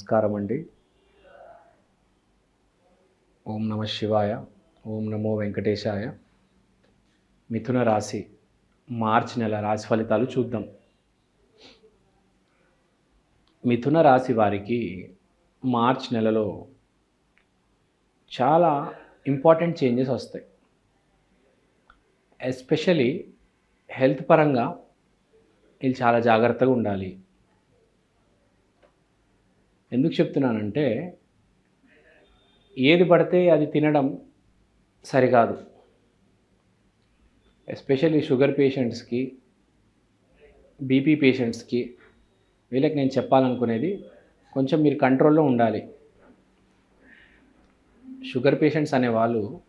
నమస్కారం అండి. ఓం నమ శివాయ ఓం నమో వెంకటేశాయ. మిథున రాశి మార్చి నెల రాశి ఫలితాలు చూద్దాం. మిథున రాశి వారికి మార్చ్ నెలలో చాలా ఇంపార్టెంట్ చేంజెస్ వస్తాయి. ఎస్పెషలీ హెల్త్ పరంగా వీళ్ళు చాలా జాగ్రత్తగా ఉండాలి. ఎందుకు చెప్తున్నానంటే ఏది పడితే అది తినడం సరికాదు. ఎస్పెషల్లీ షుగర్ పేషెంట్స్కి బీపీ పేషెంట్స్కి వీళ్ళకి నేను చెప్పాలనుకునేది కొంచెం మీరు కంట్రోల్లో ఉండాలి. షుగర్ పేషెంట్స్ అనేవాళ్ళు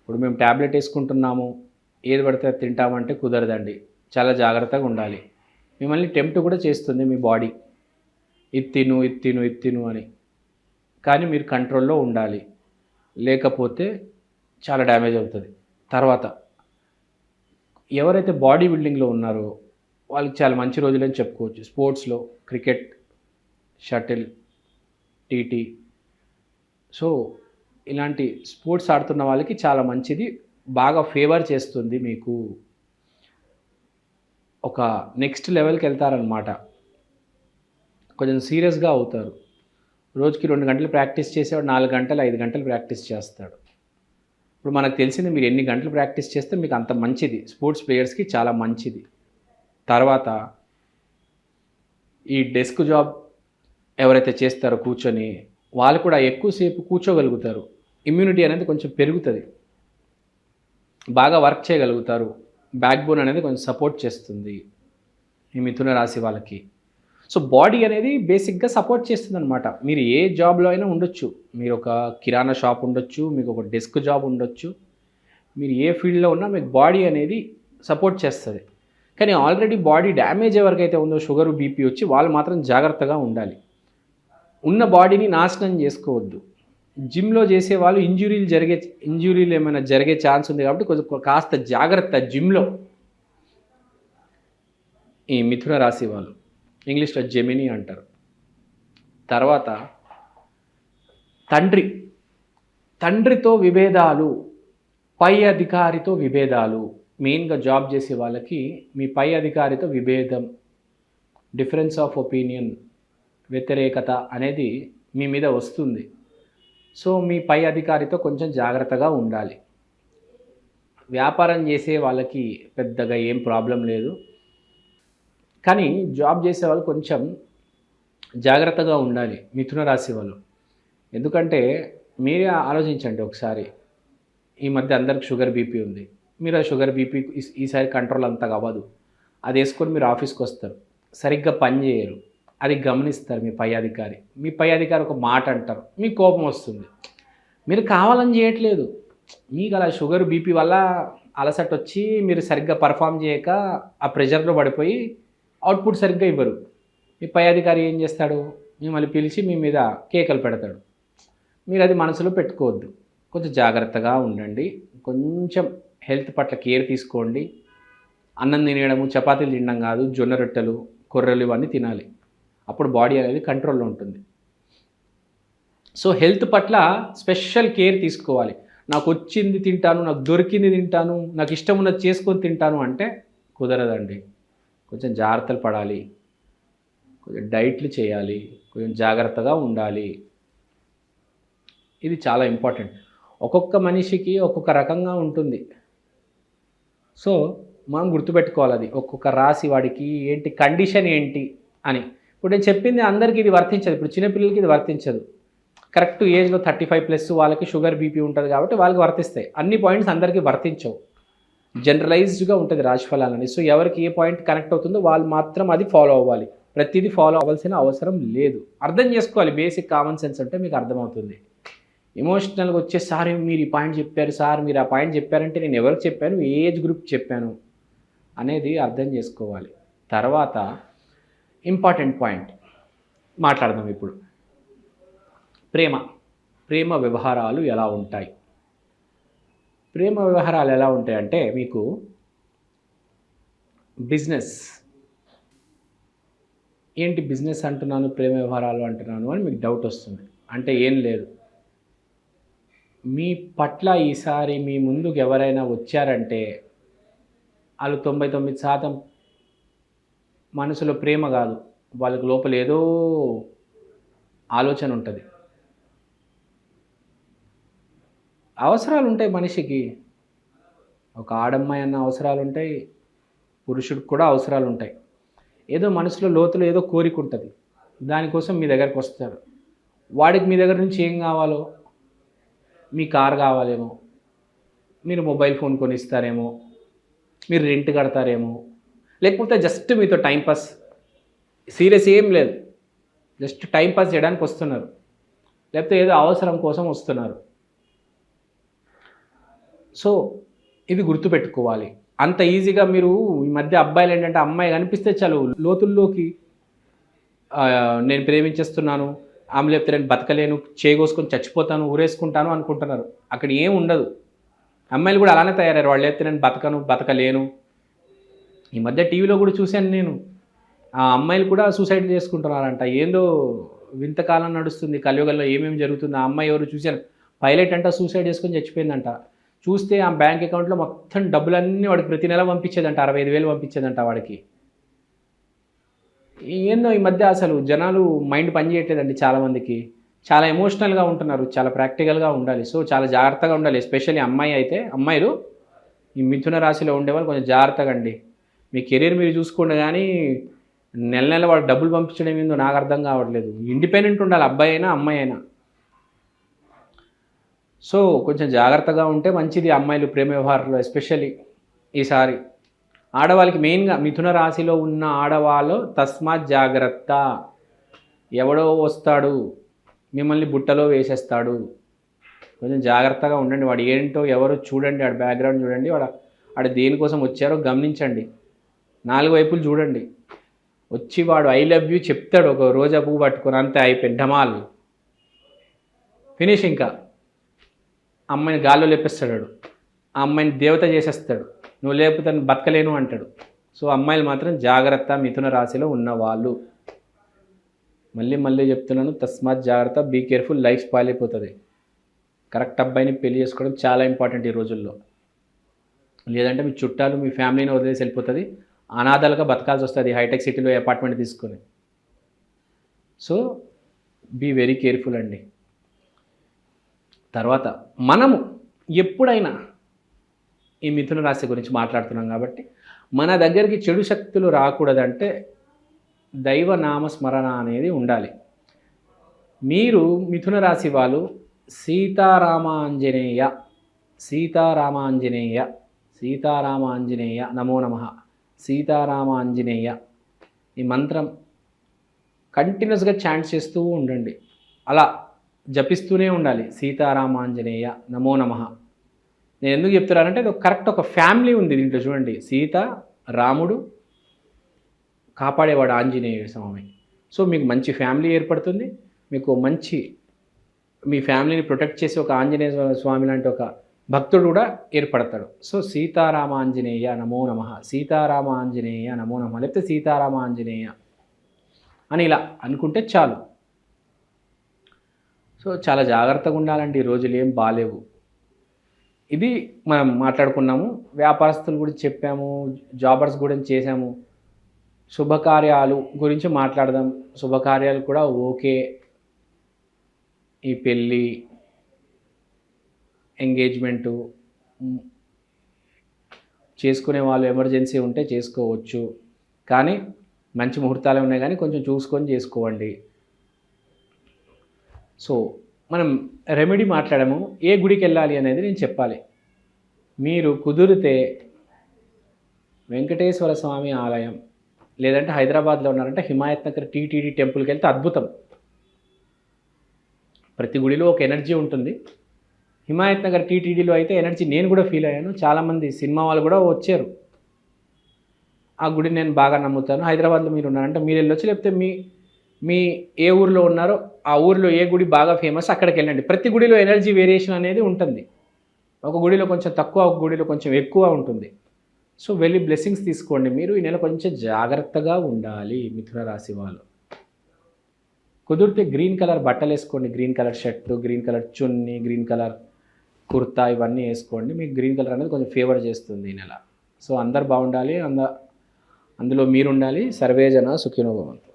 ఇప్పుడు మేము ట్యాబ్లెట్ వేసుకుంటున్నాము ఏది పడితే అది తింటామంటే కుదరదండి. చాలా జాగ్రత్తగా ఉండాలి. మిమ్మల్ని టెంప్ట్ కూడా చేస్తుంది మీ బాడీ. ఇత్తిను ఇత్తిను ఇత్తిను అని. కానీ మీరు కంట్రోల్లో ఉండాలి. లేకపోతే చాలా డ్యామేజ్ అవుతుంది. తర్వాత ఎవరైతే బాడీ బిల్డింగ్లో ఉన్నారో వాళ్ళకి చాలా మంచి రోజులని చెప్పుకోవచ్చు. స్పోర్ట్స్లో క్రికెట్ షటిల్ టీటీ. సో ఇలాంటి స్పోర్ట్స్ ఆడుతున్న వాళ్ళకి చాలా మంచిది. బాగా ఫేవర్ చేస్తుంది మీకు. ఒక నెక్స్ట్ లెవెల్కి వెళ్తారనమాట కొంచెం సీరియస్గా అవుతారు. రోజుకి రెండు గంటలు ప్రాక్టీస్ చేసేవాడు నాలుగు గంటలు ఐదు గంటలు ప్రాక్టీస్ చేస్తాడు. ఇప్పుడు మనకు తెలిసింది మీరు ఎన్ని గంటలు ప్రాక్టీస్ చేస్తే మీకు అంత మంచిది. స్పోర్ట్స్ ప్లేయర్స్కి చాలా మంచిది. తర్వాత ఈ డెస్క్ జాబ్ ఎవరైతే చేస్తారో కూర్చొని వాళ్ళు కూడా ఎక్కువసేపు కూర్చోగలుగుతారు. ఇమ్యూనిటీ అనేది కొంచెం పెరుగుతుంది. బాగా వర్క్ చేయగలుగుతారు. బ్యాక్ బోన్ అనేది కొంచెం సపోర్ట్ చేస్తుంది. ఈ మిథున రాశి వాళ్ళకి. సో బాడీ అనేది బేసిక్గా సపోర్ట్ చేస్తుంది అనమాట మీరు ఏ జాబ్లో అయినా ఉండొచ్చు. మీరు ఒక కిరాణా షాప్ ఉండొచ్చు మీకు ఒక డెస్క్ జాబ్ ఉండొచ్చు. మీరు ఏ ఫీల్డ్లో ఉన్నా మీకు బాడీ అనేది సపోర్ట్ చేస్తుంది. కానీ ఆల్రెడీ బాడీ డ్యామేజ్ ఎవరికైతే ఉందో షుగర్ బీపీ వచ్చి వాళ్ళు మాత్రం జాగ్రత్తగా ఉండాలి. ఉన్న బాడీని నాశనం చేసుకోవద్దు. జిమ్లో చేసే వాళ్ళు ఇంజురీలు జరిగే ఇంజురీలు ఏమైనా జరిగే ఛాన్స్ ఉంది కాబట్టి కొంచెం కాస్త జాగ్రత్త జిమ్లో. ఈ మిథున రాశి వాళ్ళు. ఇంగ్లీష్లో జెమిని అంటారు. తర్వాత తండ్రి. తండ్రితో విభేదాలు పై అధికారితో విభేదాలు. మెయిన్గా జాబ్ చేసే వాళ్ళకి మీ పై అధికారితో విభేదం డిఫరెన్స్ ఆఫ్ ఒపీనియన్ వ్యతిరేకత అనేది మీ మీద వస్తుంది. సో మీ పై అధికారితో కొంచెం జాగ్రత్తగా ఉండాలి. వ్యాపారం చేసే వాళ్ళకి పెద్దగా ఏం ప్రాబ్లం లేదు. కానీ జాబ్ చేసే వాళ్ళు కొంచెం జాగ్రత్తగా ఉండాలి మిథున రాశి వాళ్ళు. ఎందుకంటే మీరే ఆలోచించండి ఒకసారి ఈ మధ్య అందరికి షుగర్ బీపీ ఉంది. మీరు ఆ షుగర్ బీపీ ఈసారి కంట్రోల్ అంతగా అవ్వదు. అది వేసుకొని మీరు ఆఫీస్కి వస్తారు. సరిగ్గా పని చేయరు. అది గమనిస్తారు మీ పై అధికారి. మీ పై అధికారి ఒక మాట అంటారు. మీకు కోపం వస్తుంది. మీరు కావాలని చేయట్లేదు. మీకు అలా షుగర్ బీపీ వల్ల అలసట వచ్చి మీరు సరిగ్గా పర్ఫామ్ చేయక ఆ ప్రెషర్లో పడిపోయి అవుట్పుట్ సరిగ్గా ఇవ్వరు. మీ పై అధికారి ఏం చేస్తాడు? మిమ్మల్ని పిలిచి మీ మీద కేకలు పెడతాడు. మీరు అది మనసులో పెట్టుకోవద్దు. కొంచెం జాగ్రత్తగా ఉండండి. కొంచెం హెల్త్ పట్ల కేర్ తీసుకోండి. అన్నం తినేయడము చపాతీలు తినడం కాదు జొన్న రొట్టెలు కొర్రలు ఇవన్నీ తినాలి. అప్పుడు బాడీ అనేది కంట్రోల్లో ఉంటుంది. సో హెల్త్ పట్ల స్పెషల్ కేర్ తీసుకోవాలి. నాకు వచ్చింది తింటాను నాకు దొరికింది తింటాను నాకు ఇష్టం ఉన్నది చేసుకొని తింటాను అంటే కుదరదండి. కొంచెం జాగ్రత్తలు పడాలి. కొంచెం డైట్లు చేయాలి. కొంచెం జాగ్రత్తగా ఉండాలి. ఇది చాలా ఇంపార్టెంట్. ఒక్కొక్క మనిషికి ఒక్కొక్క రకంగా ఉంటుంది. సో మనం గుర్తుపెట్టుకోవాలి అది. ఒక్కొక్క రాశి వాడికి ఏంటి కండిషన్ ఏంటి అని. ఇప్పుడు నేను చెప్పింది అందరికీ ఇది వర్తించదు. ఇప్పుడు చిన్నపిల్లలకి ఇది వర్తించదు. కరెక్ట్ ఏజ్లో థర్టీ ఫైవ్ ప్లస్ వాళ్ళకి షుగర్ బీపీ ఉంటుంది కాబట్టి వాళ్ళకి వర్తిస్తాయి. అన్ని పాయింట్స్ అందరికీ వర్తించవు. Hmm. జనరలైజ్డ్గా ఉంటుంది రాశిఫలాలని సో ఎవరికి ఏ పాయింట్ కనెక్ట్ అవుతుందో వాళ్ళు మాత్రం అది ఫాలో అవ్వాలి. ప్రతిదీ ఫాలో అవ్వాల్సిన అవసరం లేదు. అర్థం చేసుకోవాలి. బేసిక్ కామన్ సెన్స్ అంటే మీకు అర్థమవుతుంది. ఎమోషనల్గా వచ్చే సార్ మీరు ఈ పాయింట్ చెప్పారు. సార్ మీరు ఆ పాయింట్ చెప్పారంటే నేను ఎవరికి చెప్పాను? ఏజ్ గ్రూప్ చెప్పాను. అనేది అర్థం చేసుకోవాలి. తర్వాత ఇంపార్టెంట్ పాయింట్ మాట్లాడదాం ఇప్పుడు. ప్రేమ. ప్రేమ వ్యవహారాలు ఎలా ఉంటాయి? ప్రేమ వ్యవహారాలు ఎలా ఉంటాయంటే మీకు బిజినెస్ ఏంటి బిజినెస్ అంటున్నాను ప్రేమ వ్యవహారాలు అంటున్నాను అని మీకు డౌట్ వస్తుంది. అంటే ఏం లేదు. మీ పట్ల ఈసారి మీ ముందుకు ఎవరైనా వచ్చారంటే వాళ్ళు తొంభై తొమ్మిది శాతం మనసులో ప్రేమ కాదు. వాళ్ళకి లోపల ఏదో ఆలోచన ఉంటుంది. అవసరాలు ఉంటాయి మనిషికి. ఒక ఆడమ్మాయి అన్న అవసరాలు ఉంటాయి పురుషుడికి కూడా అవసరాలు ఉంటాయి ఏదో మనసులో లోతులో ఏదో కోరిక ఉంటుంది. దానికోసం మీ దగ్గరకు వస్తారు. వాడికి మీ దగ్గర నుంచి ఏం కావాలో? మీ కార్ కావాలేమో? మీరు మొబైల్ ఫోన్ కొనిస్తారేమో? మీరు రెంట్ కడతారేమో? లేకపోతే జస్ట్ మీతో టైంపాస్ సీరియస్ ఏం లేదు. జస్ట్ టైంపాస్ చేయడానికి వస్తున్నారు. లేకపోతే ఏదో అవసరం కోసం వస్తున్నారు. సో ఇది గుర్తుపెట్టుకోవాలి. అంత ఈజీగా మీరు ఈ మధ్య అబ్బాయిలు ఏంటంటే అమ్మాయి కనిపిస్తే చాలు. లోతుల్లోకి నేను ప్రేమించేస్తున్నాను ఆమె లేకపోతే నేను బతకలేను చేయగోసుకొని చచ్చిపోతాను ఊరేసుకుంటాను అనుకుంటున్నారు. అక్కడ ఏం ఉండదు. అమ్మాయిలు కూడా అలానే తయారయ్యారు. వాళ్ళు లేకపోతే నేను బతకను బతకలేను. ఈ మధ్య టీవీలో కూడా చూశాను నేను. ఆ అమ్మాయిలు కూడా సూసైడ్ చేసుకుంటున్నారంట. ఏందో వింతకాలం నడుస్తుంది. కలియుగంలో ఏమేమి జరుగుతుంది ఆ అమ్మాయి ఎవరు చూశాను పైలట్ అంట సూసైడ్ చేసుకొని చచ్చిపోయిందంట. చూస్తే ఆ బ్యాంక్ అకౌంట్లో మొత్తం డబ్బులన్నీ వాడికి ప్రతి నెల పంపించేదంట అరవై ఐదు వేలు పంపించేదంట వాడికి. ఏందో ఈ మధ్య అసలు జనాలు మైండ్ పనిచేయట్లేదండి చాలామందికి. చాలా ఎమోషనల్గా ఉంటున్నారు చాలా ప్రాక్టికల్గా ఉండాలి. సో చాలా జాగ్రత్తగా ఉండాలి ఎస్పెషల్లీ అమ్మాయి అయితే అమ్మాయిలు ఈ మిథున రాశిలో ఉండేవాళ్ళు కొంచెం జాగ్రత్తగా అండి. మీ కెరీర్ మీరు చూసుకోండి కానీ నెల నెల వాడు డబ్బులు పంపించడం ఏందో నాకు అర్థం కావట్లేదు. ఇండిపెండెంట్ ఉండాలి అబ్బాయి అయినా అమ్మాయి అయినా. సో కొంచెం జాగ్రత్తగా ఉంటే మంచిది అమ్మాయిలు ప్రేమ వ్యవహారంలో ఎస్పెషల్లీ ఈసారి. ఆడవాళ్ళకి మెయిన్గా మిథున రాశిలో ఉన్న ఆడవాళ్ళు తస్మాత్ జాగ్రత్త. ఎవడో వస్తాడు మిమ్మల్ని బుట్టలో వేసేస్తాడు. కొంచెం జాగ్రత్తగా ఉండండి. వాడు ఏంటో ఎవరో చూడండి వాడి బ్యాక్గ్రౌండ్ చూడండి. వాడు వాడు దేనికోసం వచ్చారో గమనించండి. నాలుగు వైపులు చూడండి. వచ్చి వాడు ఐ లవ్ యూ చెప్తాడు. ఒక రోజా పువ్వు పట్టుకొని అంతే అయిపోయింది. ఢమాల్ ఫినిష్ ఇంకా. అమ్మాయిని గాల్లో లేపిస్తాడు ఆ అమ్మాయిని దేవత చేసేస్తాడు. నువ్వు లేకపోతే బతకలేను అంటాడు. సో అమ్మాయిలు మాత్రం జాగ్రత్త మిథున రాశిలో ఉన్నవాళ్ళు. మళ్ళీ మళ్ళీ చెప్తున్నాను తస్మాత్ జాగ్రత్త బీ కేర్ఫుల్ లైఫ్ స్పాయిల్ అయిపోతుంది. కరెక్ట్ అబ్బాయిని పెళ్ళి చేసుకోవడం చాలా ఇంపార్టెంట్ ఈ రోజుల్లో. లేదంటే మీ చుట్టాలు మీ ఫ్యామిలీని వదిలేసి వెళ్ళిపోతుంది. అనాథాలుగా బతకాల్సి వస్తుంది హైటెక్ సిటీలో అపార్ట్మెంట్ తీసుకొని. సో బీ వెరీ కేర్ఫుల్ అండి. తర్వాత మనము ఎప్పుడైనా ఈ మిథున రాశి గురించి మాట్లాడుతున్నాం కాబట్టి మన దగ్గరికి చెడు శక్తులు రాకూడదంటే దైవ నామ స్మరణ అనేది ఉండాలి. మీరు మిథున రాశి వాళ్ళు సీతారామాంజనేయ సీతారామాంజనేయ సీతారామాంజనేయ నమో నమ సీతారామాంజనేయ ఈ మంత్రం కంటిన్యూస్గా ఛాన్స్ చేస్తూ ఉండండి. అలా జపిస్తూనే ఉండాలి. సీతారామాంజనేయ నమో నమ. నేను ఎందుకు చెప్తున్నానంటే ఇది కరెక్ట్ ఒక ఫ్యామిలీ ఉంది దీంట్లో చూడండి. సీత రాముడు కాపాడేవాడు ఆంజనేయ స్వామి. సో మీకు మంచి ఫ్యామిలీ ఏర్పడుతుంది. మీకు మంచి మీ ఫ్యామిలీని ప్రొటెక్ట్ చేసి ఒక ఆంజనేయ స్వామి లాంటి ఒక భక్తుడు కూడా ఏర్పడతాడు. సో సీతారామ ఆంజనేయ నమో నమ. సీతారామ ఆంజనేయ నమో నమ. లేకపోతే సీతారామ ఆంజనేయ అని ఇలా అనుకుంటే చాలు. సో చాలా జాగ్రత్తగా ఉండాలండి. ఈ రోజులు ఏం బాగాలేవు ఇది మనం మాట్లాడుకున్నాము. వ్యాపారస్తులు గురించి చెప్పాము. జాబర్స్ గురించి చేసాము శుభకార్యాలు గురించి మాట్లాడదాం. శుభకార్యాలు కూడా ఓకే. ఈ పెళ్ళి ఎంగేజ్మెంటు చేసుకునే వాళ్ళు ఎమర్జెన్సీ ఉంటే చేసుకోవచ్చు. కానీ మంచి ముహూర్తాలే ఉన్నాయి కానీ కొంచెం చూసుకొని చేసుకోండి. సో మనం రెమెడీ మాట్లాడము ఏ గుడికి వెళ్ళాలి అనేది నేను చెప్పాలి. మీరు కుదిరితే వెంకటేశ్వర స్వామి ఆలయం లేదంటే హైదరాబాద్లో ఉన్నారంటే హిమాయత్ నగర్ టీటీడీ టెంపుల్కి వెళ్తే అద్భుతం. ప్రతి గుడిలో ఒక ఎనర్జీ ఉంటుంది. హిమాయత్ నగర్ టీటీడీలో అయితే ఎనర్జీ నేను కూడా ఫీల్ అయ్యాను. చాలామంది సినిమా వాళ్ళు కూడా వచ్చారు. ఆ గుడిని నేను బాగా నమ్ముతాను. హైదరాబాద్లో మీరు ఉన్నారంటే మీరు వెళ్ళొచ్చు లేకపోతే మీ మీ ఏ ఊర్లో ఉన్నారో ఆ ఊర్లో ఏ గుడి బాగా ఫేమస్ అక్కడికి వెళ్ళండి. ప్రతి గుడిలో ఎనర్జీ వేరియేషన్ అనేది ఉంటుంది. ఒక గుడిలో కొంచెం తక్కువ ఒక గుడిలో కొంచెం ఎక్కువ ఉంటుంది. సో వెళ్ళి బ్లెస్సింగ్స్ తీసుకోండి. మీరు ఈ నెల కొంచెం జాగ్రత్తగా ఉండాలి మిథున రాశి వాళ్ళు. కుదిరితే గ్రీన్ కలర్ బట్టలు వేసుకోండి. Green colour shirt green colour chunni green colour kurta ఇవన్నీ వేసుకోండి. మీకు గ్రీన్ కలర్ అనేది కొంచెం ఫేవర్ చేస్తుంది ఈ నెల. సో అందరు బాగుండాలి. అంద అందులో మీరు ఉండాలి. సర్వేజన సుఖినోభవంతు